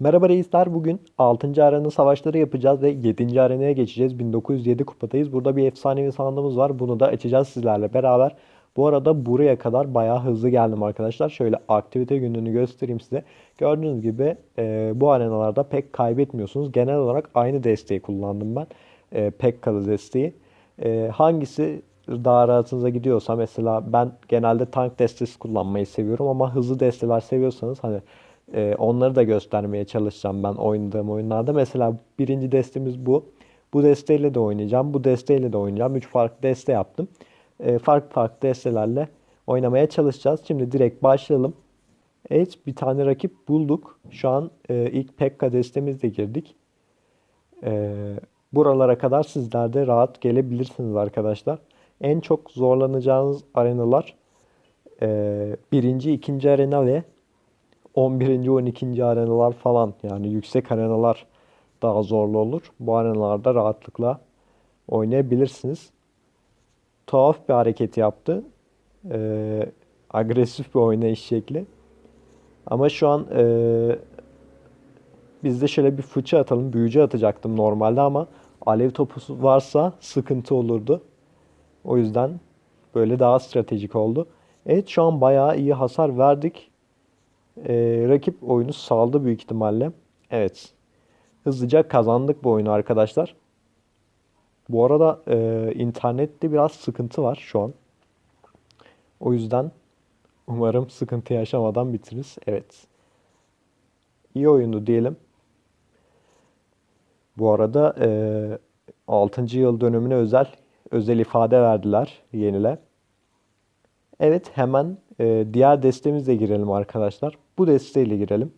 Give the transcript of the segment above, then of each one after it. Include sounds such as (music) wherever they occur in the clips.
Merhaba reisler. Bugün 6. arena savaşları yapacağız ve 7. arenaya geçeceğiz. 1907 kupadayız. Burada bir efsanevi sandığımız var. Bunu da açacağız sizlerle beraber. Bu arada buraya kadar bayağı hızlı geldim arkadaşlar. Şöyle aktivite gününü göstereyim size. Gördüğünüz gibi e, bu arenalarda pek kaybetmiyorsunuz. Genel olarak aynı desteği kullandım ben. E, Pekka'lı desteği. E, hangisi daha rahatınıza gidiyorsa mesela ben genelde tank destesi kullanmayı seviyorum ama hızlı desteler seviyorsanız hani e, onları da göstermeye çalışacağım ben oynadığım oyunlarda. Mesela birinci destemiz bu. Bu desteyle de oynayacağım. Bu desteyle de oynayacağım. Üç farklı deste yaptım. E, farklı farklı destelerle oynamaya çalışacağız. Şimdi direkt başlayalım. Evet bir tane rakip bulduk. Şu an e, ilk Pekka destemizle girdik. E, buralara kadar sizler de rahat gelebilirsiniz arkadaşlar. En çok zorlanacağınız arenalar e, birinci, ikinci arena ve 11. 12. arenalar falan yani yüksek arenalar daha zorlu olur. Bu arenalarda rahatlıkla oynayabilirsiniz. Tuhaf bir hareket yaptı. Ee, agresif bir oynayış şekli. Ama şu an ee, biz de şöyle bir fıçı atalım. Büyücü atacaktım normalde ama alev topu varsa sıkıntı olurdu. O yüzden böyle daha stratejik oldu. Evet şu an bayağı iyi hasar verdik. Ee, rakip oyunu saldı büyük ihtimalle. Evet. Hızlıca kazandık bu oyunu arkadaşlar. Bu arada e, internette biraz sıkıntı var şu an. O yüzden umarım sıkıntı yaşamadan bitiririz. Evet. İyi oyundu diyelim. Bu arada e, 6. yıl dönümüne özel özel ifade verdiler yenile. Evet hemen e, diğer destemize girelim arkadaşlar. Bu desteğiyle girelim.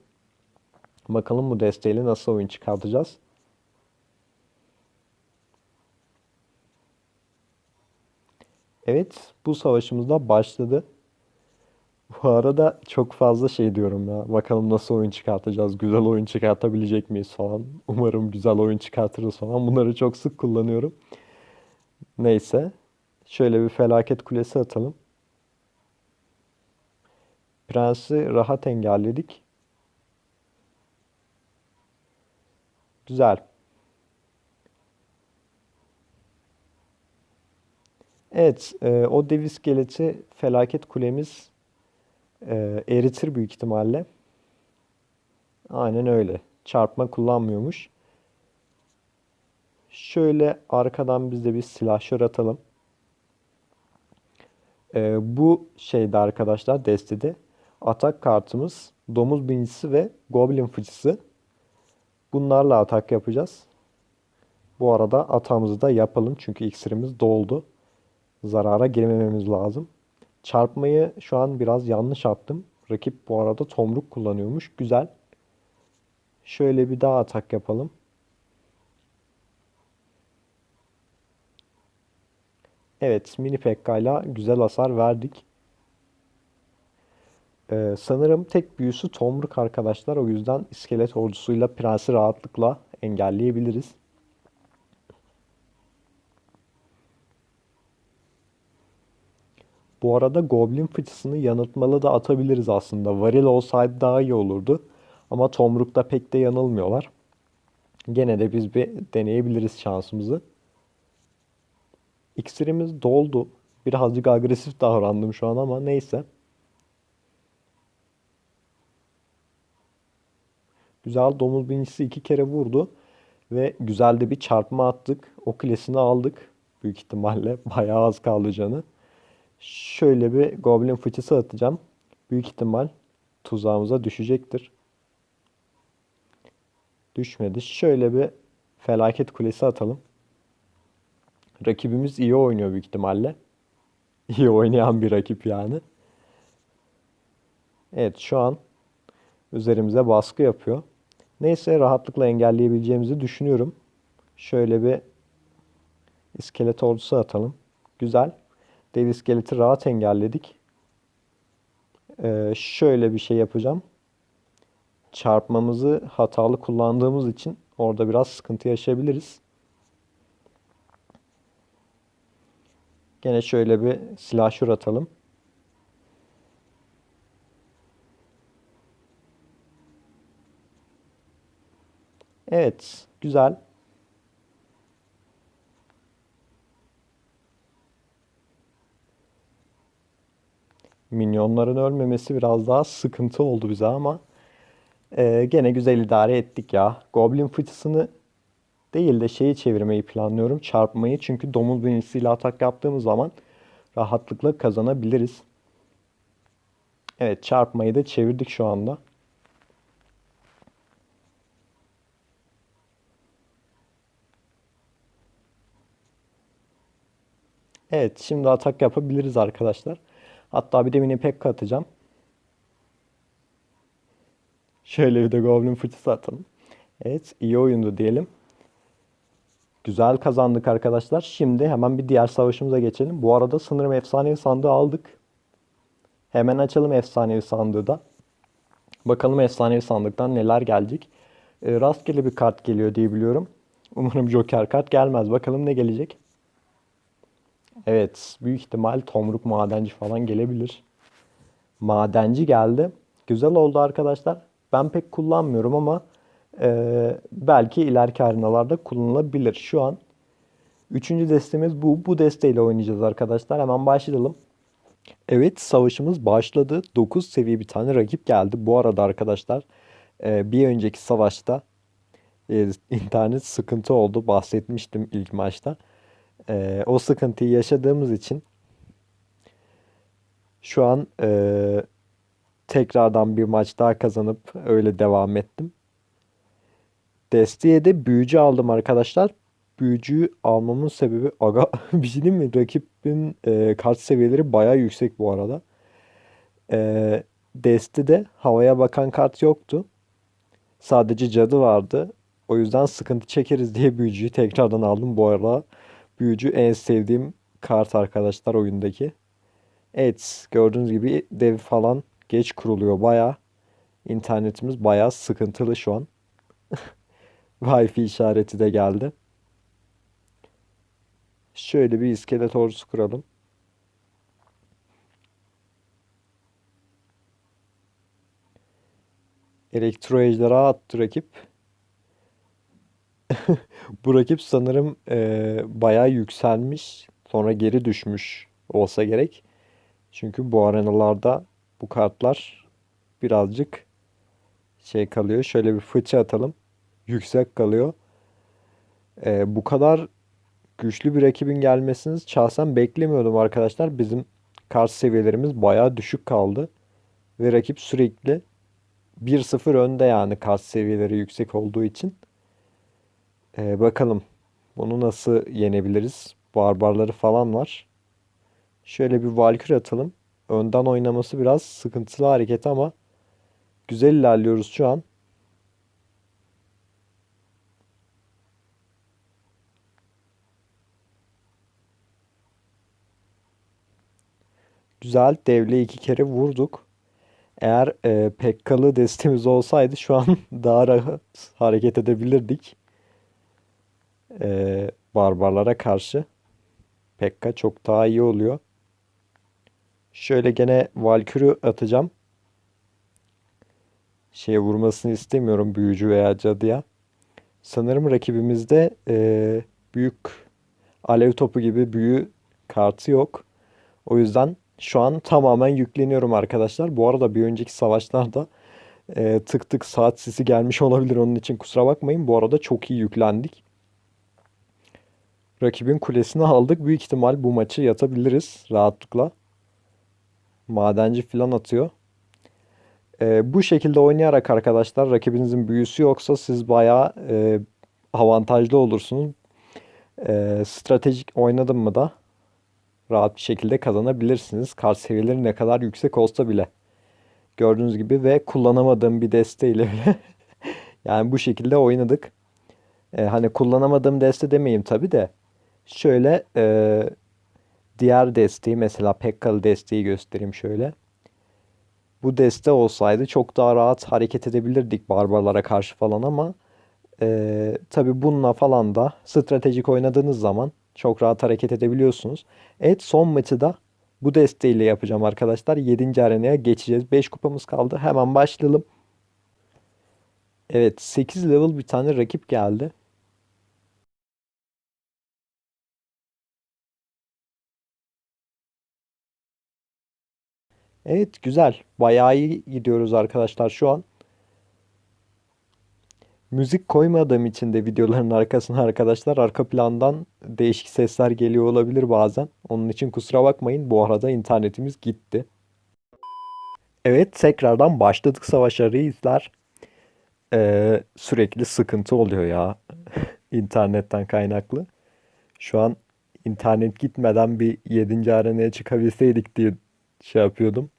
Bakalım bu desteğiyle nasıl oyun çıkartacağız. Evet bu savaşımız da başladı. Bu arada çok fazla şey diyorum ya. Bakalım nasıl oyun çıkartacağız. Güzel oyun çıkartabilecek miyiz falan. Umarım güzel oyun çıkartırız falan. Bunları çok sık kullanıyorum. Neyse. Şöyle bir felaket kulesi atalım. Prensi rahat engelledik. Güzel. Evet, e, o dev iskeleti felaket kulemiz e, eritir büyük ihtimalle. Aynen öyle. Çarpma kullanmıyormuş. Şöyle arkadan biz de bir silahşör atalım. E, bu şeyde arkadaşlar destede atak kartımız domuz binicisi ve goblin fıçısı. Bunlarla atak yapacağız. Bu arada atağımızı da yapalım çünkü iksirimiz doldu. Zarara girmememiz lazım. Çarpmayı şu an biraz yanlış attım. Rakip bu arada tomruk kullanıyormuş. Güzel. Şöyle bir daha atak yapalım. Evet, mini Pekka'yla güzel hasar verdik. Ee, sanırım tek büyüsü tomruk arkadaşlar. O yüzden iskelet ordusuyla prensi rahatlıkla engelleyebiliriz. Bu arada Goblin fıçısını yanıltmalı da atabiliriz aslında. Varil olsaydı daha iyi olurdu. Ama Tomruk'ta pek de yanılmıyorlar. Gene de biz bir deneyebiliriz şansımızı. İksirimiz doldu. Birazcık agresif davrandım şu an ama neyse. Güzel domuz binicisi iki kere vurdu. Ve güzel de bir çarpma attık. O kulesini aldık. Büyük ihtimalle (laughs) bayağı az kaldı canı. Şöyle bir goblin fıçısı atacağım. Büyük ihtimal tuzağımıza düşecektir. Düşmedi. Şöyle bir felaket kulesi atalım. Rakibimiz iyi oynuyor büyük ihtimalle. İyi oynayan bir rakip yani. Evet şu an üzerimize baskı yapıyor. Neyse rahatlıkla engelleyebileceğimizi düşünüyorum. Şöyle bir iskelet ordusu atalım. Güzel. Dev iskeleti rahat engelledik. Ee, şöyle bir şey yapacağım. Çarpmamızı hatalı kullandığımız için orada biraz sıkıntı yaşayabiliriz. Gene şöyle bir silahşur atalım. Evet, güzel. Minyonların ölmemesi biraz daha sıkıntı oldu bize ama e, gene güzel idare ettik ya. Goblin fıçısını değil de şeyi çevirmeyi planlıyorum. Çarpmayı. Çünkü domuz binisiyle atak yaptığımız zaman rahatlıkla kazanabiliriz. Evet çarpmayı da çevirdik şu anda. Evet şimdi atak yapabiliriz arkadaşlar. Hatta bir de mini pekka atacağım. Şöyle bir de Goblin fıçısı atalım. Evet iyi oyundu diyelim. Güzel kazandık arkadaşlar. Şimdi hemen bir diğer savaşımıza geçelim. Bu arada sanırım efsanevi sandığı aldık. Hemen açalım efsanevi sandığı da. Bakalım efsanevi sandıktan neler gelecek. E, rastgele bir kart geliyor diye biliyorum. Umarım Joker kart gelmez. Bakalım ne gelecek. Evet, büyük ihtimal tomruk madenci falan gelebilir. Madenci geldi. Güzel oldu arkadaşlar. Ben pek kullanmıyorum ama e, belki ileriki arenalarda kullanılabilir. Şu an üçüncü destemiz bu. Bu desteyle oynayacağız arkadaşlar. Hemen başlayalım. Evet, savaşımız başladı. 9 seviye bir tane rakip geldi. Bu arada arkadaşlar e, bir önceki savaşta e, internet sıkıntı oldu. Bahsetmiştim ilk maçta. E, o sıkıntıyı yaşadığımız için şu an e, tekrardan bir maç daha kazanıp öyle devam ettim. Desteğe de büyücü aldım arkadaşlar. Büyücüyü almamın sebebi (laughs) aga bir şey mi? Rakibin e, kart seviyeleri baya yüksek bu arada. E, destede havaya bakan kart yoktu. Sadece cadı vardı. O yüzden sıkıntı çekeriz diye büyücüyü tekrardan aldım. Bu arada büyücü en sevdiğim kart arkadaşlar oyundaki. Evet gördüğünüz gibi dev falan geç kuruluyor baya. İnternetimiz baya sıkıntılı şu an. (laughs) Wi-Fi işareti de geldi. Şöyle bir iskelet ordusu kuralım. Elektro ejderha attı rakip. (laughs) Bu rakip sanırım e, bayağı yükselmiş. Sonra geri düşmüş olsa gerek. Çünkü bu arenalarda bu kartlar birazcık şey kalıyor. Şöyle bir fıçı atalım. Yüksek kalıyor. E, bu kadar güçlü bir rakibin gelmesini şahsen beklemiyordum arkadaşlar. Bizim kart seviyelerimiz bayağı düşük kaldı. Ve rakip sürekli 1-0 önde yani kart seviyeleri yüksek olduğu için. Ee, bakalım bunu nasıl yenebiliriz? Barbarları falan var. Şöyle bir Valkyrie atalım. Önden oynaması biraz sıkıntılı hareket ama güzel ilerliyoruz şu an. Güzel. Devle iki kere vurduk. Eğer e, Pekkalı destemiz olsaydı şu an (laughs) daha rahat hareket edebilirdik. E, barbarlara karşı. Pekka çok daha iyi oluyor. Şöyle gene Valkür'ü atacağım. Şeye vurmasını istemiyorum büyücü veya cadıya. Sanırım rakibimizde e, büyük alev topu gibi büyü kartı yok. O yüzden şu an tamamen yükleniyorum arkadaşlar. Bu arada bir önceki savaşlarda e, tık tık saat sesi gelmiş (laughs) olabilir. Onun için kusura bakmayın. Bu arada çok iyi yüklendik. Rakibin kulesini aldık. Büyük ihtimal bu maçı yatabiliriz rahatlıkla. Madenci falan atıyor. E, bu şekilde oynayarak arkadaşlar rakibinizin büyüsü yoksa siz bayağı e, avantajlı olursunuz. E, stratejik oynadım mı da rahat bir şekilde kazanabilirsiniz. Kart seviyeleri ne kadar yüksek olsa bile. Gördüğünüz gibi ve kullanamadığım bir desteğiyle bile (laughs) yani bu şekilde oynadık. Ee, hani kullanamadığım deste demeyeyim tabi de. Şöyle e, diğer desteği mesela Pekkalı desteği göstereyim şöyle. Bu deste olsaydı çok daha rahat hareket edebilirdik barbarlara karşı falan ama e, tabi bununla falan da stratejik oynadığınız zaman çok rahat hareket edebiliyorsunuz. Evet son maçı da bu desteğiyle yapacağım arkadaşlar. 7. arenaya geçeceğiz. 5 kupamız kaldı. Hemen başlayalım. Evet 8 level bir tane rakip geldi. Evet güzel. Bayağı iyi gidiyoruz arkadaşlar şu an. Müzik koymadığım için de videoların arkasına arkadaşlar arka plandan değişik sesler geliyor olabilir bazen. Onun için kusura bakmayın. Bu arada internetimiz gitti. Evet tekrardan başladık savaşları izler. Ee, sürekli sıkıntı oluyor ya (laughs) internetten kaynaklı. Şu an internet gitmeden bir 7. arenaya çıkabilseydik diye şey yapıyordum.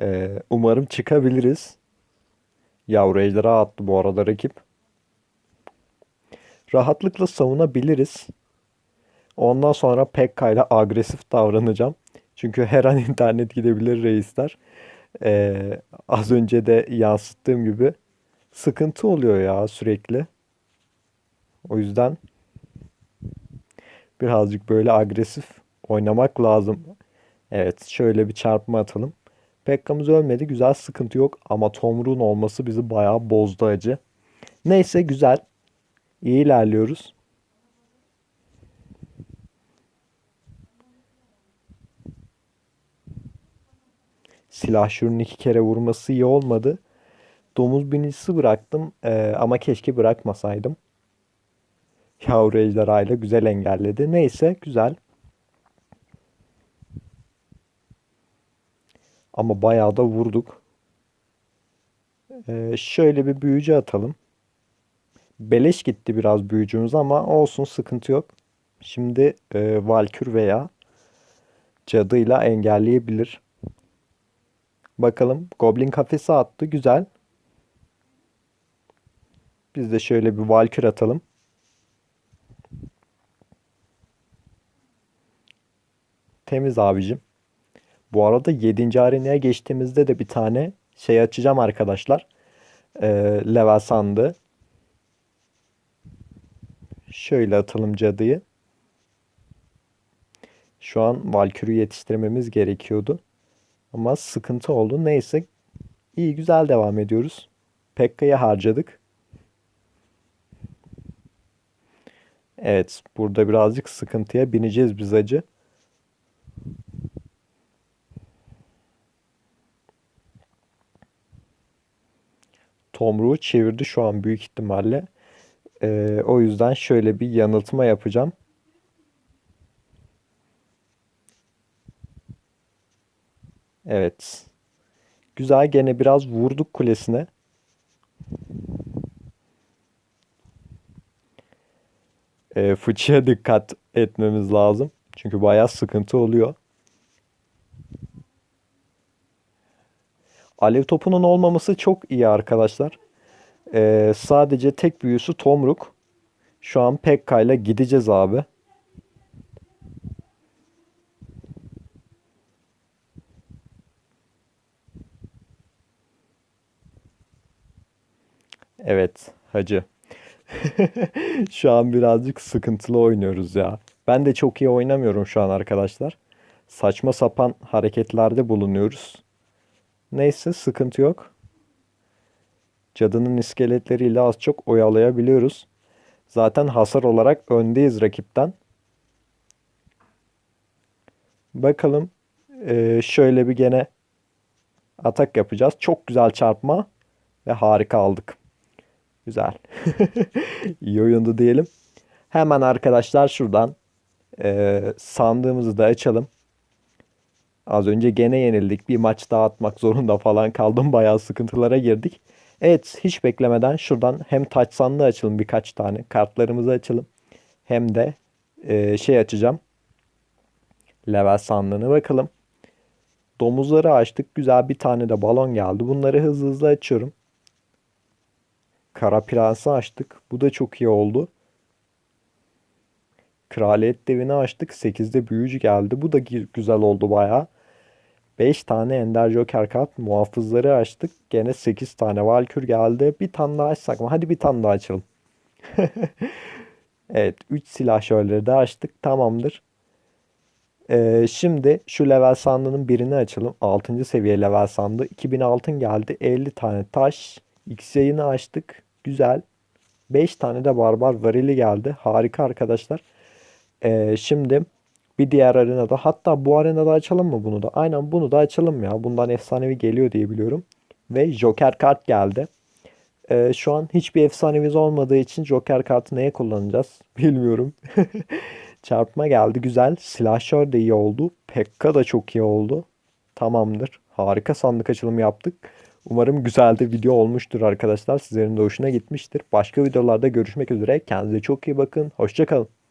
Ee, umarım çıkabiliriz. Yavru ejderha attı bu arada rakip. Rahatlıkla savunabiliriz. Ondan sonra Pekka ile agresif davranacağım. Çünkü her an (laughs) internet gidebilir reisler. Ee, az önce de yansıttığım gibi sıkıntı oluyor ya sürekli. O yüzden birazcık böyle agresif oynamak lazım. Evet şöyle bir çarpma atalım. Pekka'mız ölmedi. Güzel sıkıntı yok. Ama Tomruğun olması bizi bayağı bozdu acı. Neyse güzel. İyi ilerliyoruz. Silah şunun iki kere vurması iyi olmadı. Domuz binicisi bıraktım ee, ama keşke bırakmasaydım. Yavru ejderhayla güzel engelledi. Neyse güzel. Ama bayağı da vurduk. Ee, şöyle bir büyücü atalım. Beleş gitti biraz büyücümüz ama olsun sıkıntı yok. Şimdi e, Valkür veya cadıyla engelleyebilir. Bakalım. Goblin kafesi attı. Güzel. Biz de şöyle bir Valkür atalım. Temiz abicim. Bu arada 7. arenaya geçtiğimizde de bir tane şey açacağım arkadaşlar. Ee, level sandığı. Şöyle atalım cadıyı. Şu an Valkyrie'yi yetiştirmemiz gerekiyordu. Ama sıkıntı oldu. Neyse. İyi güzel devam ediyoruz. Pekka'yı harcadık. Evet. Burada birazcık sıkıntıya bineceğiz biz acı. Tomruğu çevirdi şu an büyük ihtimalle. Ee, o yüzden şöyle bir yanıltma yapacağım. Evet. Güzel gene biraz vurduk kulesine. Ee, fıçıya dikkat etmemiz lazım. Çünkü bayağı sıkıntı oluyor. Alev topunun olmaması çok iyi arkadaşlar. Ee, sadece tek büyüsü Tomruk. Şu an Pekka ile gideceğiz abi. Evet hacı. (laughs) Şu an birazcık sıkıntılı oynuyoruz ya. Ben de çok iyi oynamıyorum şu an arkadaşlar. Saçma sapan hareketlerde bulunuyoruz. Neyse sıkıntı yok. Cadının iskeletleriyle az çok oyalayabiliyoruz. Zaten hasar olarak öndeyiz rakipten. Bakalım. Ee, şöyle bir gene atak yapacağız. Çok güzel çarpma ve harika aldık. Güzel. (laughs) İyi oyundu diyelim. Hemen arkadaşlar şuradan e, sandığımızı da açalım. Az önce gene yenildik. Bir maç daha atmak zorunda falan kaldım. Bayağı sıkıntılara girdik. Evet hiç beklemeden şuradan hem taç sandığı açalım birkaç tane. Kartlarımızı açalım. Hem de e, şey açacağım. Level sandığını bakalım. Domuzları açtık. Güzel bir tane de balon geldi. Bunları hızlı hızlı açıyorum. Kara Prens'i açtık. Bu da çok iyi oldu. Kraliyet devini açtık. 8'de büyücü geldi. Bu da güzel oldu bayağı. 5 tane Ender Joker kart. Muhafızları açtık. Gene 8 tane Valkür geldi. Bir tane daha açsak mı? Hadi bir tane daha açalım. (laughs) evet. 3 silah şöyle de açtık. Tamamdır. Ee, şimdi şu level sandığının birini açalım. 6. seviye level sandığı. 2000 altın geldi. 50 tane taş. X yayını açtık. Güzel. 5 tane de barbar varili geldi. Harika arkadaşlar. Ee, şimdi bir diğer arenada hatta bu arenada açalım mı bunu da? Aynen bunu da açalım ya. Bundan efsanevi geliyor diye biliyorum. Ve Joker kart geldi. Ee, şu an hiçbir efsanemiz olmadığı için Joker kartı neye kullanacağız? (laughs) Bilmiyorum. (laughs) Çarpma geldi güzel. Slasher de iyi oldu. Pekka da çok iyi oldu. Tamamdır. Harika sandık açılımı yaptık. Umarım güzel de video olmuştur arkadaşlar. Sizlerin de hoşuna gitmiştir. Başka videolarda görüşmek üzere. Kendinize çok iyi bakın. Hoşçakalın.